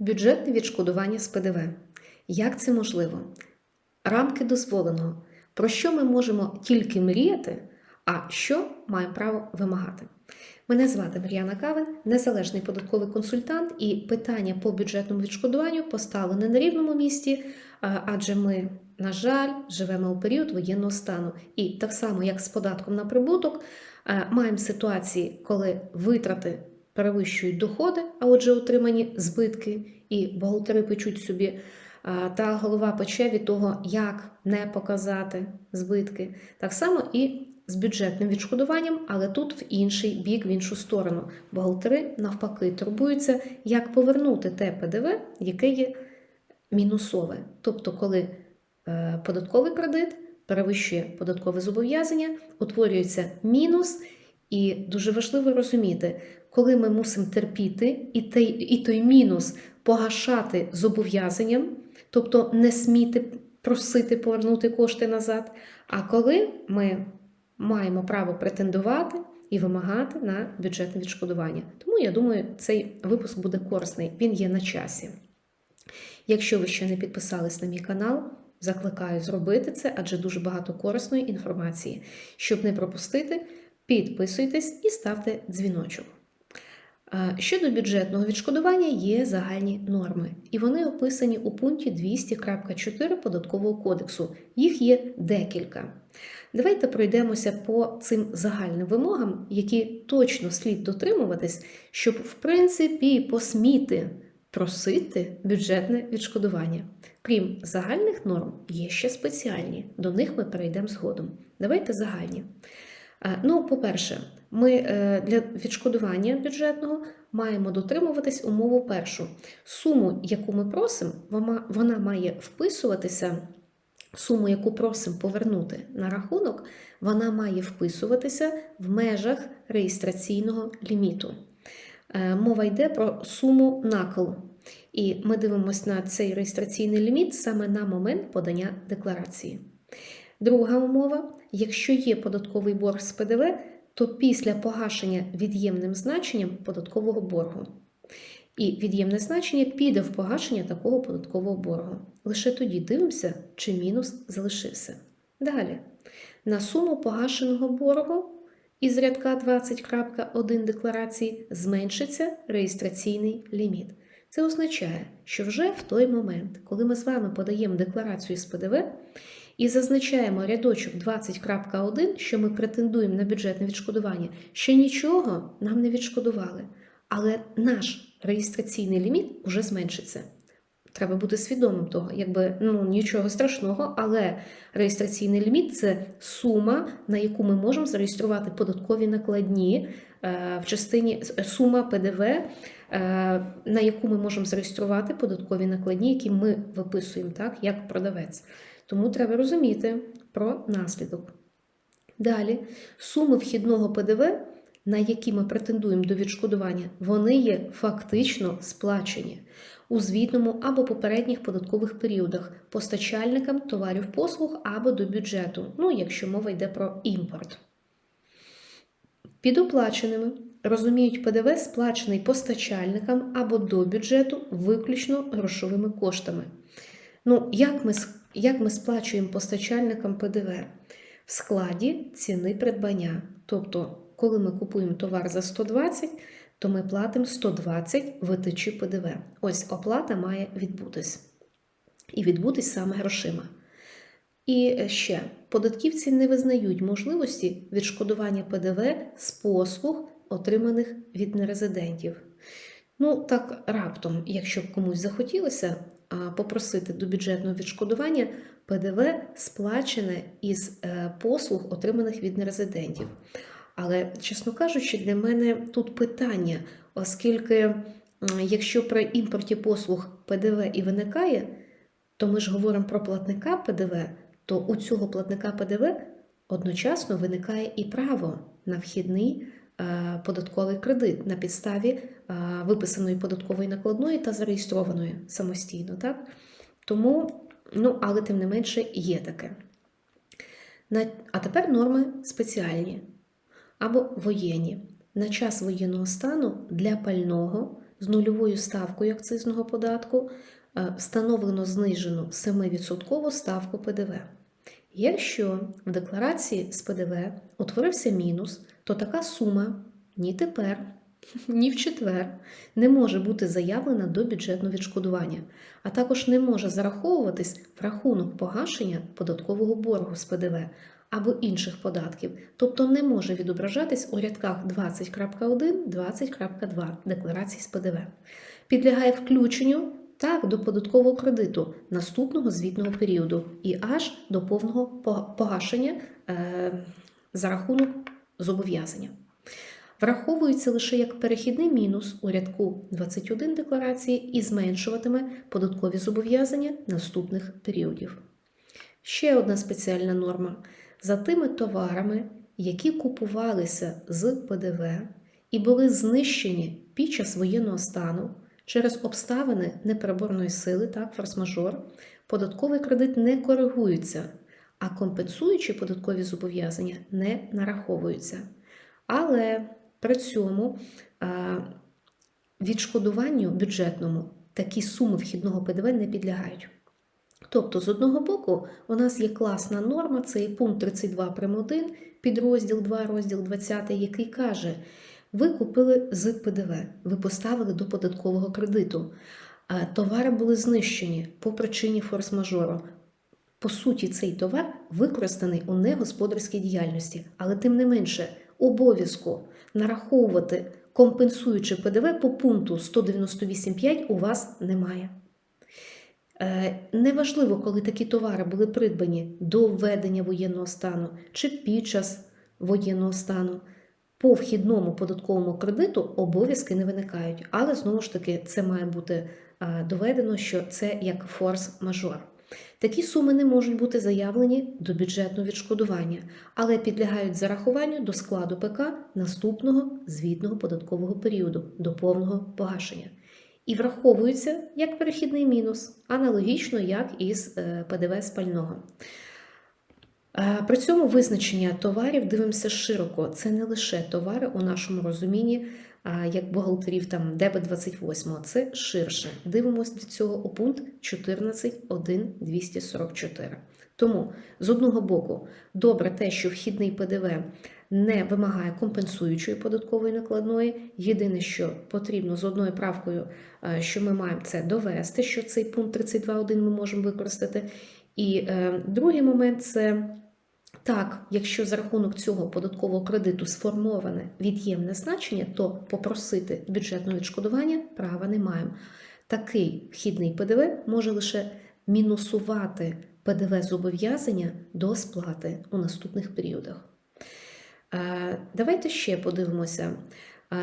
Бюджетне відшкодування з ПДВ. Як це можливо? Рамки дозволеного. Про що ми можемо тільки мріяти, а що маємо право вимагати? Мене звати Мар'яна Кавин, незалежний податковий консультант, і питання по бюджетному відшкодуванню поставлене на рівному місці, адже ми, на жаль, живемо у період воєнного стану. І так само, як з податком на прибуток, маємо ситуації, коли витрати перевищують доходи, а отже, отримані збитки, і бухгалтери печуть собі. Та голова пече від того, як не показати збитки. Так само і з бюджетним відшкодуванням, але тут в інший бік, в іншу сторону. Бухгалтери навпаки турбуються, як повернути те ПДВ, яке є мінусове. Тобто, коли е, податковий кредит перевищує податкове зобов'язання, утворюється мінус, і дуже важливо розуміти, коли ми мусимо терпіти і той, і той мінус погашати зобов'язанням, тобто не сміти просити повернути кошти назад. А коли ми маємо право претендувати і вимагати на бюджетне відшкодування. Тому я думаю, цей випуск буде корисний, він є на часі. Якщо ви ще не підписались на мій канал, закликаю зробити це, адже дуже багато корисної інформації. Щоб не пропустити, підписуйтесь і ставте дзвіночок. Е, Щодо бюджетного відшкодування є загальні норми, і вони описані у пункті 200.4 податкового кодексу. Їх є декілька. Давайте пройдемося по цим загальним вимогам, які точно слід дотримуватись, щоб, в принципі, посміти просити бюджетне відшкодування. Крім загальних норм, є ще спеціальні. До них ми перейдемо згодом. Давайте загальні. Е, Ну, по-перше, ми е, для відшкодування бюджетного маємо дотримуватись умову першу. Суму, яку ми просимо, вона, має вписуватися. Суму, яку просимо повернути на рахунок, вона має вписуватися в межах реєстраційного ліміту. Е, Мова йде про суму наколу. І ми дивимося на цей реєстраційний ліміт саме на момент подання декларації. Друга умова: якщо є податковий борг з ПДВ, то після погашення від'ємним значенням податкового боргу. І від'ємне значення піде в погашення такого податкового боргу. Лише тоді дивимося, чи мінус залишився. Далі. На суму погашеного боргу із рядка 20.1 декларації зменшиться реєстраційний ліміт. Це означає, що вже в той момент, коли ми з вами подаємо декларацію з ПДВ і зазначаємо рядочок 20.1, що ми претендуємо на бюджетне відшкодування, ще нічого нам не відшкодували. Але наш реєстраційний ліміт вже зменшиться. Треба бути свідомим того, якби ну нічого страшного, але реєстраційний ліміт це сума, на яку ми можемо зареєструвати податкові накладні е, в частині е, сума ПДВ, е, на яку ми можемо зареєструвати податкові накладні, які ми виписуємо так, як продавець. Тому треба розуміти про наслідок. Далі суми вхідного ПДВ на які ми претендуємо до відшкодування, вони є фактично сплачені у звітному або попередніх податкових періодах постачальникам товарів послуг або до бюджету, ну якщо мова йде про імпорт. Підоплаченими розуміють ПДВ, сплачений постачальникам або до бюджету виключно грошовими коштами. Ну, як ми, як ми сплачуємо постачальникам ПДВ? В складі ціни придбання. Тобто, коли ми купуємо товар за 120, то ми платимо 120 ВТЧ ПДВ. Ось оплата має відбутись. І відбутись саме грошима. І ще податківці не визнають можливості відшкодування ПДВ з послуг, отриманих від нерезидентів. Ну, так раптом, якщо б комусь захотілося попросити до бюджетного відшкодування ПДВ сплачене із е, послуг, отриманих від нерезидентів. Але, чесно кажучи, для мене тут питання, оскільки, якщо при імпорті послуг ПДВ і виникає, то ми ж говоримо про платника ПДВ, то у цього платника ПДВ одночасно виникає і право на вхідний податковий кредит на підставі е, виписаної податкової накладної та зареєстрованої самостійно. Так? Тому, ну, але тим не менше є таке. А тепер норми спеціальні або воєнні. На час воєнного стану для пального з нульовою ставкою акцизного податку е, встановлено знижену 7% ставку ПДВ. Якщо в декларації з ПДВ утворився мінус, то така сума ні тепер, ні в четвер не може бути заявлена до бюджетного відшкодування, а також не може зараховуватись в рахунок погашення податкового боргу з ПДВ або інших податків, тобто не може відображатись у рядках 20.1, 20.2 декларації з ПДВ. Підлягає включенню так до податкового кредиту наступного звітного періоду і аж до повного погашення е, за рахунок зобов'язання. Враховується лише як перехідний мінус у рядку 21 декларації і зменшуватиме податкові зобов'язання наступних періодів. Ще одна спеціальна норма. За тими товарами, які купувалися з ПДВ і були знищені під час воєнного стану через обставини непереборної сили, так, форс-мажор, податковий кредит не коригується, а компенсуючі податкові зобов'язання не нараховуються. Але при цьому відшкодуванню бюджетному такі суми вхідного ПДВ не підлягають. Тобто, з одного боку, у нас є класна норма, це є пункт 32 прим. 1, підрозділ 2, розділ 20, який каже: ви купили з ПДВ, ви поставили до податкового кредиту, товари були знищені по причині форс-мажору. По суті, цей товар використаний у негосподарській діяльності, але тим не менше обов'язку нараховувати компенсуючи ПДВ по пункту 198.5 у вас немає. Е, Неважливо, коли такі товари були придбані до введення воєнного стану чи під час воєнного стану. По вхідному податковому кредиту обов'язки не виникають, але знову ж таки це має бути е, доведено, що це як форс-мажор. Такі суми не можуть бути заявлені до бюджетного відшкодування, але підлягають зарахуванню до складу ПК наступного звітного податкового періоду до повного погашення і враховуються як перехідний мінус, аналогічно як із е, ПДВ спального. Е, При цьому визначення товарів дивимося широко. Це не лише товари у нашому розумінні, як бухгалтерів там ДБ 28, це ширше. Дивимося до цього у пункт 14.1.244. Тому, з одного боку, добре те, що вхідний ПДВ не вимагає компенсуючої податкової накладної. Єдине, що потрібно з одною правкою, е, що ми маємо це довести, що цей пункт 32.1 ми можемо використати. І е, другий момент це. Так, якщо за рахунок цього податкового кредиту сформоване від'ємне значення, то попросити бюджетного відшкодування права не маємо. Такий вхідний ПДВ може лише мінусувати ПДВ зобов'язання до сплати у наступних періодах. Е, Давайте ще подивимося.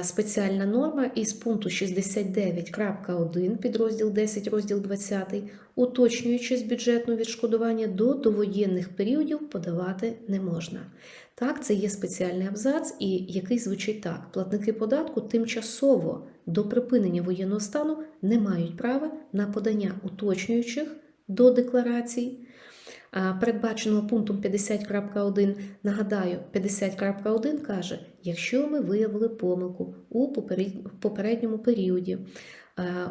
Спеціальна норма із пункту 69.1 підрозділ 10, розділ 20, уточнюючи з бюджетного відшкодування до довоєнних періодів подавати не можна. Так, це є спеціальний абзац, і який звучить так: платники податку тимчасово до припинення воєнного стану не мають права на подання уточнюючих до декларацій. Передбаченого пунктом 50.1, нагадаю, 50.1 каже, якщо ми виявили помилку у попередньому періоді,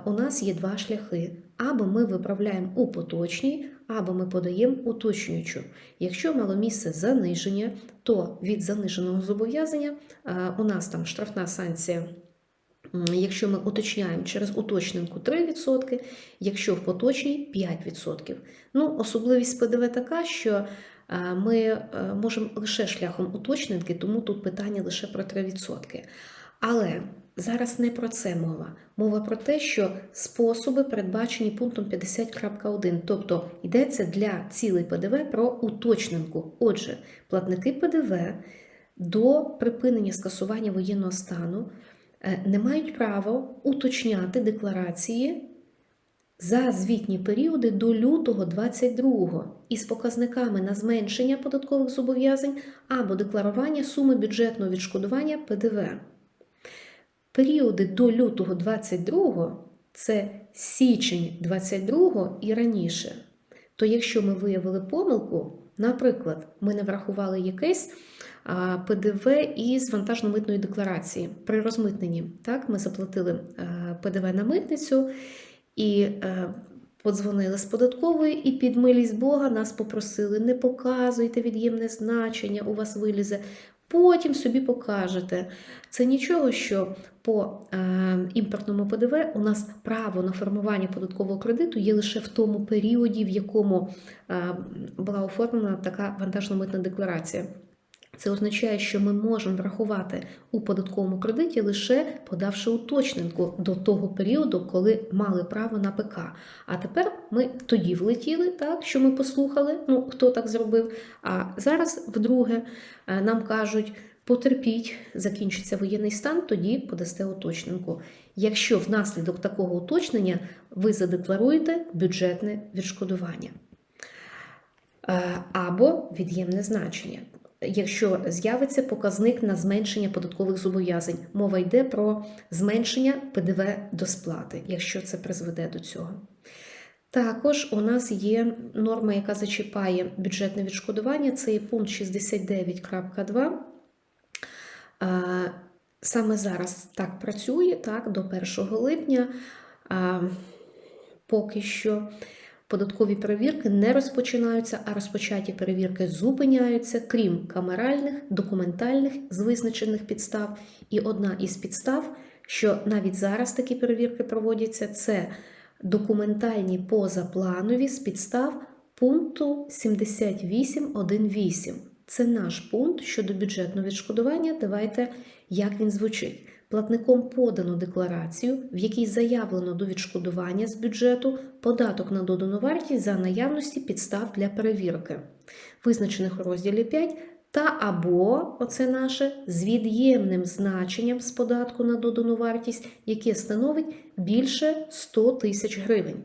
у нас є два шляхи: або ми виправляємо у поточній, або ми подаємо уточнюючу. Якщо мало місце заниження, то від заниженого зобов'язання у нас там штрафна санкція. Якщо ми уточняємо через уточненку 3%, якщо в поточній 5%. Ну, особливість ПДВ така, що е, ми е, можемо лише шляхом уточненки, тому тут питання лише про 3%. Але зараз не про це мова. Мова про те, що способи передбачені пунктом 50.1, тобто йдеться для цілей ПДВ про уточненку. Отже, платники ПДВ до припинення скасування воєнного стану не мають права уточняти декларації за звітні періоди до лютого 22 із показниками на зменшення податкових зобов'язань або декларування суми бюджетного відшкодування ПДВ. Періоди до лютого 22 це січень 22 і раніше. То якщо ми виявили помилку, наприклад, ми не врахували якесь ПДВ із вантажно-митної декларації при розмитненні. Так, ми заплатили ПДВ на митницю і е, подзвонили з податкової, і під милість Бога нас попросили: не показуйте від'ємне значення, у вас вилізе. Потім собі покажете. Це нічого, що по е, імпортному ПДВ у нас право на формування податкового кредиту є лише в тому періоді, в якому е, була оформлена така вантажно-митна декларація. Це означає, що ми можемо врахувати у податковому кредиті лише подавши уточненку до того періоду, коли мали право на ПК. А тепер ми тоді влетіли, так що ми послухали, ну хто так зробив. А зараз, вдруге, е, нам кажуть. Потерпіть, закінчиться воєнний стан, тоді подасте уточненку. Якщо внаслідок такого уточнення ви задекларуєте бюджетне відшкодування Е, або від'ємне значення. Якщо з'явиться показник на зменшення податкових зобов'язань, мова йде про зменшення ПДВ до сплати, якщо це призведе до цього. Також у нас є норма, яка зачіпає бюджетне відшкодування, це є пункт 69.2. Е, Саме зараз так працює, так, до 1 липня. Поки що податкові перевірки не розпочинаються, а розпочаті перевірки зупиняються, крім камеральних, документальних з визначених підстав. І одна із підстав, що навіть зараз такі перевірки проводяться, це документальні позапланові з підстав пункту 78.1.8. Це наш пункт щодо бюджетного відшкодування. Давайте, як він звучить. Платником подано декларацію, в якій заявлено до відшкодування з бюджету податок на додану вартість за наявності підстав для перевірки, визначених у розділі 5, та або оце наше з від'ємним значенням з податку на додану вартість, яке становить більше 100 тисяч гривень.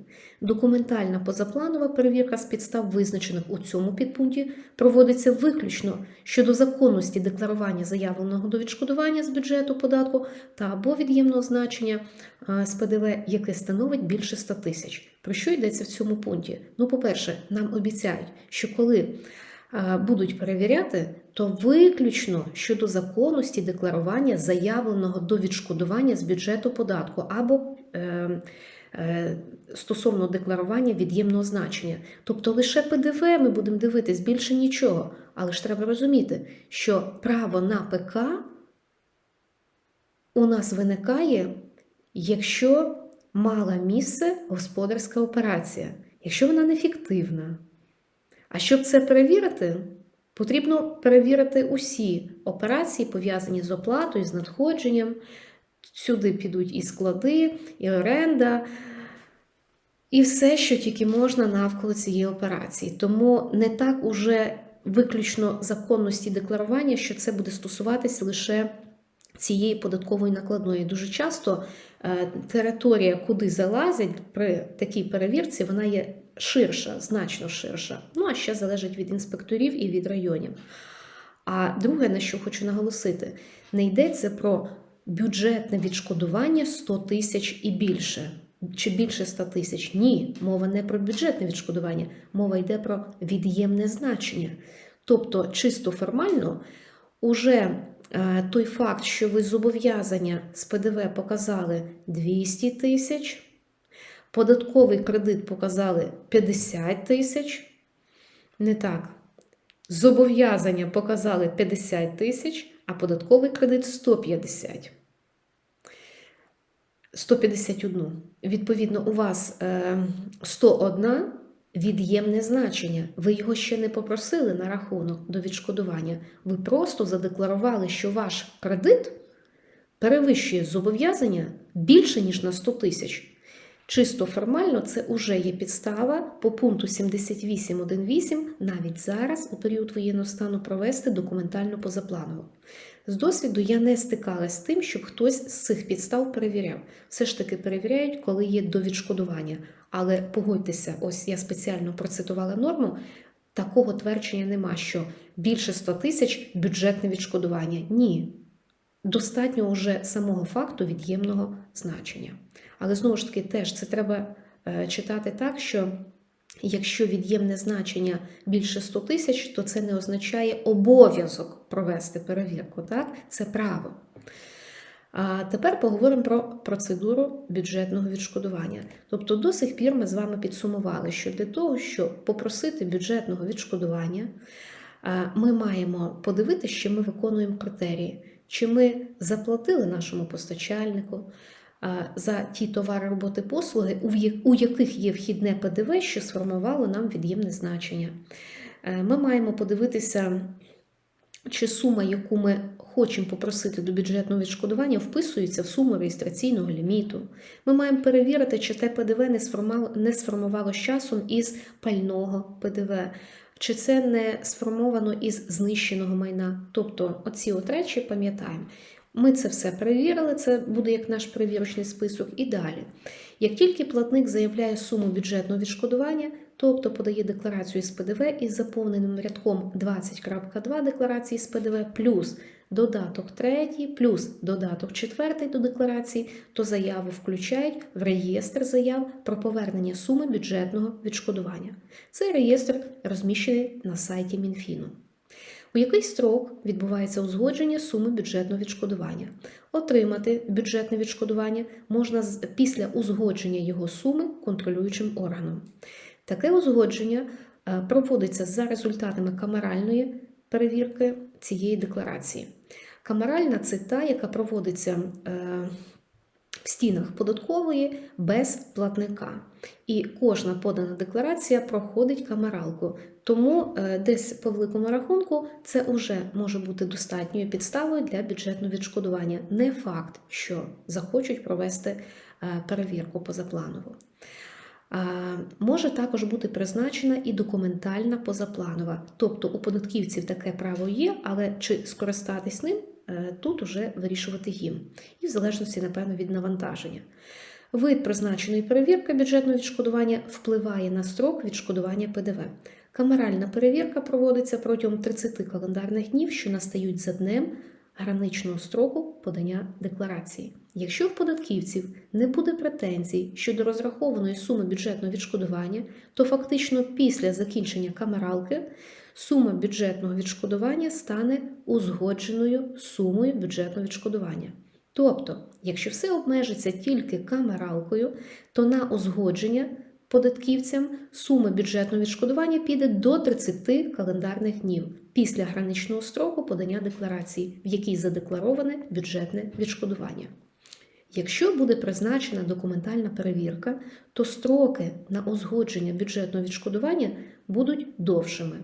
Документальна позапланова перевірка з підстав, визначених у цьому підпункті, проводиться виключно щодо законності декларування заявленого до відшкодування з бюджету податку та або від'ємного значення е, з ПДВ, яке становить більше 100 тисяч. Про що йдеться в цьому пункті? Ну, по-перше, нам обіцяють, що коли будуть перевіряти, то виключно щодо законності декларування заявленого до відшкодування з бюджету податку або е, е, стосовно декларування від'ємного значення. Тобто лише ПДВ ми будемо дивитись більше нічого. Але ж треба розуміти, що право на ПК у нас виникає, якщо мала місце господарська операція, якщо вона нефіктивна. А щоб це перевірити, потрібно перевірити усі операції, пов'язані з оплатою, з надходженням. Сюди підуть і склади, і оренда, і все, що тільки можна навколо цієї операції. Тому не так уже виключно законності декларування, що це буде стосуватися лише цієї податкової накладної. Дуже часто е, територія, куди залазять при такій перевірці, вона є ширша, значно ширша. Ну а ще залежить від інспекторів і від районів. А друге, на що хочу наголосити, не йдеться про бюджетне відшкодування 100 тисяч і більше. Чи більше 100 тисяч? Ні, мова не про бюджетне відшкодування, мова йде про від'ємне значення. Тобто, чисто формально, уже е, той факт, що ви зобов'язання з ПДВ показали 200 тисяч, податковий кредит показали 50 тисяч. Не так. Зобов'язання показали 50 тисяч, а податковий кредит 150. 151. Відповідно, у вас е, 101 від'ємне значення. Ви його ще не попросили на рахунок до відшкодування. Ви просто задекларували, що ваш кредит перевищує зобов'язання більше, ніж на 100 тисяч. Чисто формально це вже є підстава по пункту 78.1.8 навіть зараз, у період воєнного стану, провести документальну позапланову. З досвіду я не стикалась з тим, щоб хтось з цих підстав перевіряв. Все ж таки перевіряють, коли є довідшкодування. Але погодьтеся, ось я спеціально процитувала норму. Такого твердження нема, що більше 100 тисяч бюджетне відшкодування. Ні. Достатньо вже самого факту від'ємного значення. Але знову ж таки, теж це треба е, читати так, що Якщо від'ємне значення більше 100 тисяч, то це не означає обов'язок провести перевірку. Так? Це право. А тепер поговоримо про процедуру бюджетного відшкодування. Тобто, до сих пір ми з вами підсумували, що для того, щоб попросити бюджетного відшкодування, ми маємо подивитися, чи ми виконуємо критерії, чи ми заплатили нашому постачальнику за ті товари, роботи, послуги, у яких є вхідне ПДВ, що сформувало нам від'ємне значення. Е, Ми маємо подивитися, чи сума, яку ми хочемо попросити до бюджетного відшкодування, вписується в суму реєстраційного ліміту. Ми маємо перевірити, чи те ПДВ не сформувало, не сформувало з часом із пального ПДВ, чи це не сформовано із знищеного майна. Тобто, оці от речі пам'ятаємо. Ми це все перевірили, це буде як наш перевірочний список. І далі. Як тільки платник заявляє суму бюджетного відшкодування, тобто подає декларацію з ПДВ із заповненим рядком 20.2 декларації з ПДВ плюс додаток 3, плюс додаток 4 до декларації, то заяву включають в реєстр заяв про повернення суми бюджетного відшкодування. Цей реєстр розміщений на сайті Мінфіну. У який строк відбувається узгодження суми бюджетного відшкодування? Отримати бюджетне відшкодування можна після узгодження його суми контролюючим органом. Таке узгодження е, проводиться за результатами камеральної перевірки цієї декларації. Камеральна це та, яка проводиться е, в стінах податкової без платника. І кожна подана декларація проходить камералку. Тому е, десь по великому рахунку це вже може бути достатньою підставою для бюджетного відшкодування. Не факт, що захочуть провести е, перевірку позапланово. А, Може також бути призначена і документальна позапланова. Тобто у податківців таке право є, але чи скористатись ним тут уже вирішувати їм. І в залежності, напевно, від навантаження. Вид призначеної перевірки бюджетного відшкодування впливає на строк відшкодування ПДВ. Камеральна перевірка проводиться протягом 30 календарних днів, що настають за днем граничного строку подання декларації. Якщо в податківців не буде претензій щодо розрахованої суми бюджетного відшкодування, то фактично після закінчення камералки сума бюджетного відшкодування стане узгодженою сумою бюджетного відшкодування. Тобто, якщо все обмежиться тільки камералкою, то на узгодження податківцям сума бюджетного відшкодування піде до 30 календарних днів після граничного строку подання декларації, в якій задеклароване бюджетне відшкодування. Якщо буде призначена документальна перевірка, то строки на узгодження бюджетного відшкодування будуть довшими.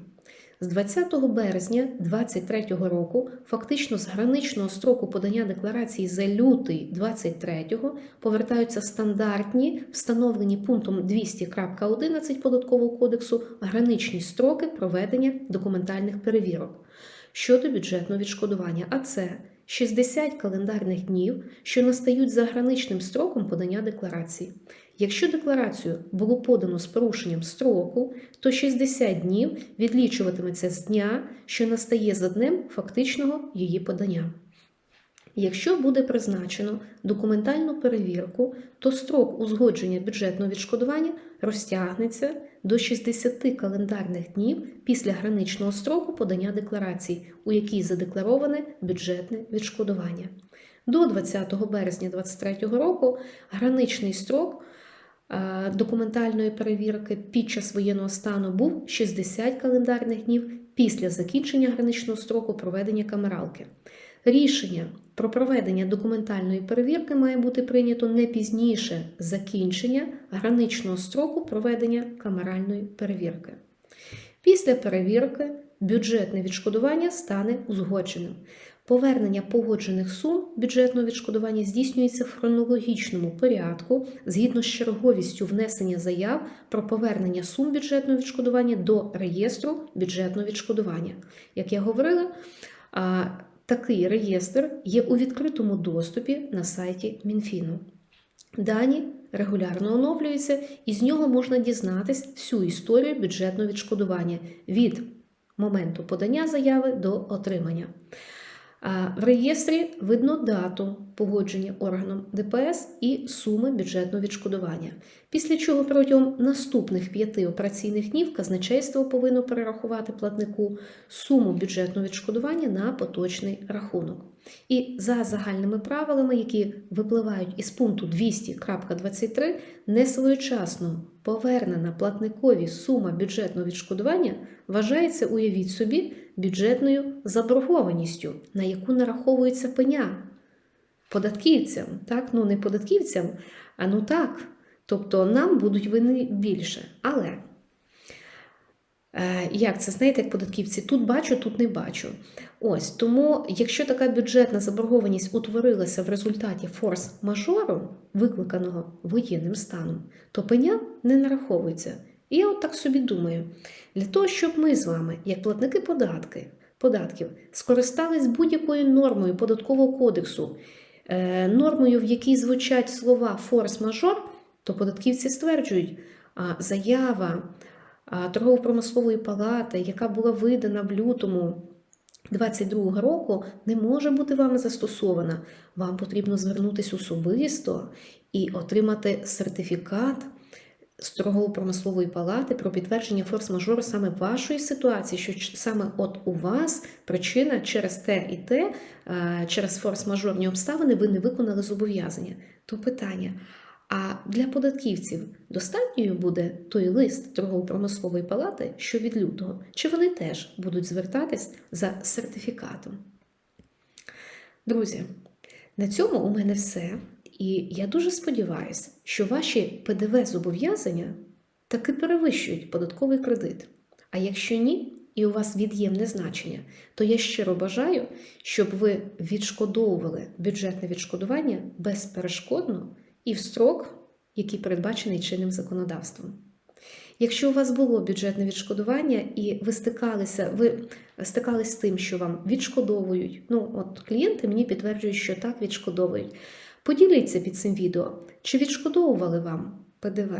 З 20 березня 2023 року, фактично з граничного строку подання декларації за лютий 2023 повертаються стандартні, встановлені пунктом 200.11 Податкового кодексу граничні строки проведення документальних перевірок щодо бюджетного відшкодування, а це 60 календарних днів, що настають за граничним строком подання декларації. Якщо декларацію було подано з порушенням строку, то 60 днів відлічуватиметься з дня, що настає за днем фактичного її подання. Якщо буде призначено документальну перевірку, то строк узгодження бюджетного відшкодування розтягнеться до 60 календарних днів після граничного строку подання декларацій, у якій задеклароване бюджетне відшкодування. До 20 березня 2023 року граничний строк документальної перевірки під час воєнного стану був 60 календарних днів після закінчення граничного строку проведення камералки. Рішення про проведення документальної перевірки має бути прийнято не пізніше закінчення граничного строку проведення камеральної перевірки. Після перевірки бюджетне відшкодування стане узгодженим. Повернення погоджених сум бюджетного відшкодування здійснюється в хронологічному порядку згідно з черговістю внесення заяв про повернення сум бюджетного відшкодування до реєстру бюджетного відшкодування. Як я говорила, такий реєстр є у відкритому доступі на сайті Мінфіну. Дані регулярно оновлюються, і з нього можна дізнатись всю історію бюджетного відшкодування від моменту подання заяви до отримання. В реєстрі видно дату погодження органом ДПС і суми бюджетного відшкодування. Після чого протягом наступних п'яти операційних днів казначейство повинно перерахувати платнику суму бюджетного відшкодування на поточний рахунок. І за загальними правилами, які випливають із пункту 200.23, несвоєчасно повернена платникові сума бюджетного відшкодування вважається, уявіть собі, бюджетною заборгованістю, на яку нараховується пеня податківцям. Так, ну не податківцям, а ну так. Тобто нам будуть вини більше. Але як це знаєте, як податківці? Тут бачу, тут не бачу. Ось тому, якщо така бюджетна заборгованість утворилася в результаті форс-мажору, викликаного воєнним станом, то пеня не нараховується. І я от так собі думаю, для того, щоб ми з вами, як платники податки, податків, скористались будь-якою нормою податкового кодексу, е, нормою, в якій звучать слова форс-мажор, то податківці стверджують, а, заява торгово-промислової палати, яка була видана в лютому 22 року, не може бути вами застосована. Вам потрібно звернутися особисто і отримати сертифікат з торгово-промислової палати про підтвердження форс-мажору саме вашої ситуації, що саме от у вас причина через те і те, е, через форс-мажорні обставини ви не виконали зобов'язання. То питання. А для податківців достатньою буде той лист торгово-промислової палати, що від лютого, чи вони теж будуть звертатись за сертифікатом? Друзі, на цьому у мене все. І я дуже сподіваюся, що ваші ПДВ-зобов'язання таки перевищують податковий кредит. А якщо ні, і у вас від'ємне значення, то я щиро бажаю, щоб ви відшкодовували бюджетне відшкодування безперешкодно і в строк, який передбачений чинним законодавством. Якщо у вас було бюджетне відшкодування і ви стикалися, ви стикались з тим, що вам відшкодовують, ну от клієнти мені підтверджують, що так відшкодовують. Поділіться під цим відео, чи відшкодовували вам ПДВ,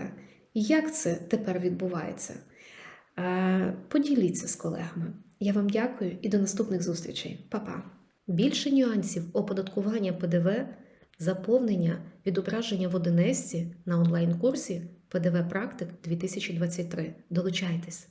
і як це тепер відбувається. Е, Поділіться з колегами. Я вам дякую і до наступних зустрічей. Па-па! Більше нюансів оподаткування ПДВ, заповнення, відображення в Одинесці на онлайн-курсі ПДВ Практик 2023. Долучайтесь!